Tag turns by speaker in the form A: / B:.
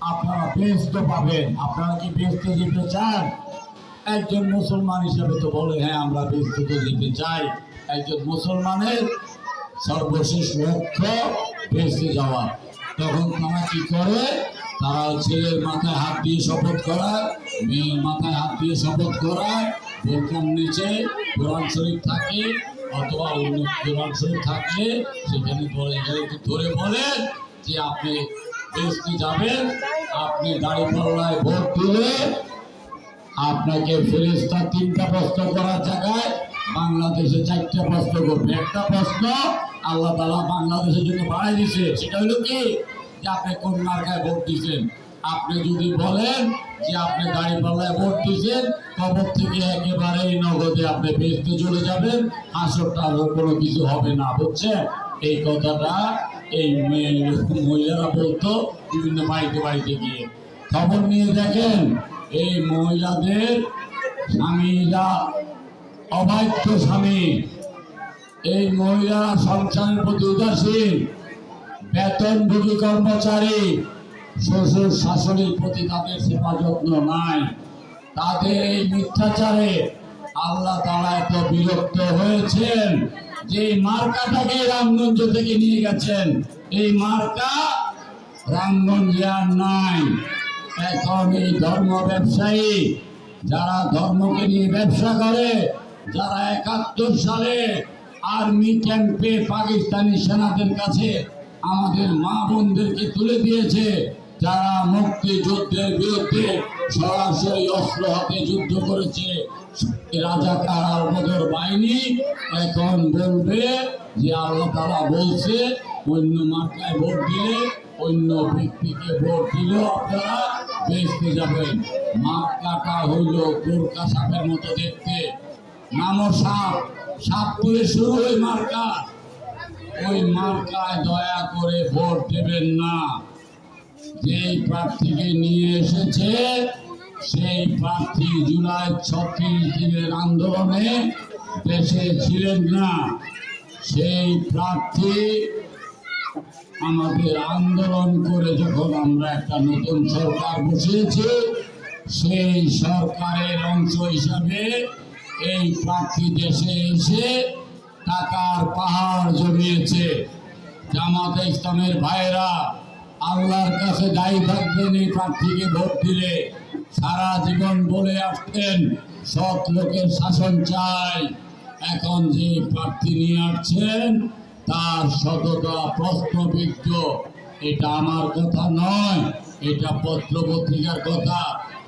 A: আপনারা বেস্ত পাবেন। আপনারা কি বেস্ত যেতে চান? একজন মুসলমান হিসেবে তো বলে হ্যাঁ আমরা বেস্ত তো যেতে চাই। একজন মুসলমানের সর্বশেষ লক্ষ্য বেসতে যাওয়া। তখন তারা কি করে? তারা ছেলের মাথায় হাত দিয়ে শপথ করায়, মেয়ের মাথায় হাত দিয়ে শপথ করায় বোরকার নিচে কোরআন শরীফ থাকে, অথবা অন্য কোরআন শরীফ থাকলে সেখানে ধরে বলেন যে আপনি বেসতে যাবেন আপনি দাড়ি পাল্লায় ভোট দিলে আপনাকে ফেরেস্তা তিনটা প্রশ্ন করার জায়গায় বাংলাদেশে চারটা প্রশ্ন করবে। একটা প্রশ্ন আল্লাহ তালা বাংলাদেশের জন্য বাড়াই দিছে সেটা হলো কি? যে আপনি কোন মার্কায় ভোট দিচ্ছেন আপনি যদি বলেন যে আপনি দাঁড়িয়ে পাল্লায় ভোট দিচ্ছেন কবর থেকে একেবারেই নগদে আপনি বেসতে চলে যাবেন। আসরটা কোনো কিছু হবে না, বুঝছেন? এই কথাটা এই মহিলারা বলতো, বিভিন্ন বাড়িতে বাড়িতে গিয়ে। খবর নিয়ে দেখেন, এই মহিলাদের স্বামীরা অবাধ্য স্বামী। এই মহিলারা সংসারের প্রতি উদাসীন বেতনভোগী কর্মচারী, শ্বশুর শাশুড়ির প্রতি তাদের সেবা যত্ন নাই। তাদের এই মিথ্যাচারে আল্লাহ তারা এত বিরক্ত হয়েছেন। যে মার্কাটাকে রামগঞ্জ থেকে নিয়ে গেছেন, এই মার্কা রামগঞ্জে আর নাই। এখন এই ধর্ম ব্যবসায়ী, যারা ধর্মকে নিয়ে ব্যবসা করে, যারা একাত্তর সালে আর্মি ক্যাম্পে পাকিস্তানি সেনাদের কাছে আমাদের মা বোনদেরকে তুলে দিয়েছে যারা মুক্তিযুদ্ধের বিরুদ্ধে সরাসরি অস্ত্র হাতে যুদ্ধ করেছে রাজাকার আর বদর বাহিনী এখন বলবে যে আল্লাহ তারা বলছে, অন্য মার্কায় ভোট দিলে, অন্য ব্যক্তিকে ভোট দিলেও আপনারা বেসতে যাবেন। মার্কাটা হইল গোরকা সাপের মতো দেখতে। নামও সাপ সাপ তুলে শুরু ওই মার্কা। ওই মার্কায় দয়া করে ভোট দেবেন না। যেই প্রার্থীকে নিয়ে এসেছে, সেই প্রার্থী জুলাই ছত্রিশ দিনের আন্দোলনে দেশে ছিলেন না। সেই প্রার্থী আমাদের আন্দোলন করে যখন আমরা একটা নতুন সরকার বসিয়েছি, সেই সরকারের অংশ হিসাবে এই প্রার্থী দেশে এসে টাকার পাহাড় জমিয়েছে। জামাতে ইসলামের ভাইরা আল্লাহর কাছে দায়ী থাকবেন এই প্রার্থীকে ভোট দিলে। সারা জীবন বলে আসতেন, সৎ লোকের শাসন চাই। এখন যে প্রার্থী নিয়ে আসছেন, তার সততা প্রশ্নবিদ্ধ। এটা আমার কথা নয়, এটা পত্র পত্রিকার কথা।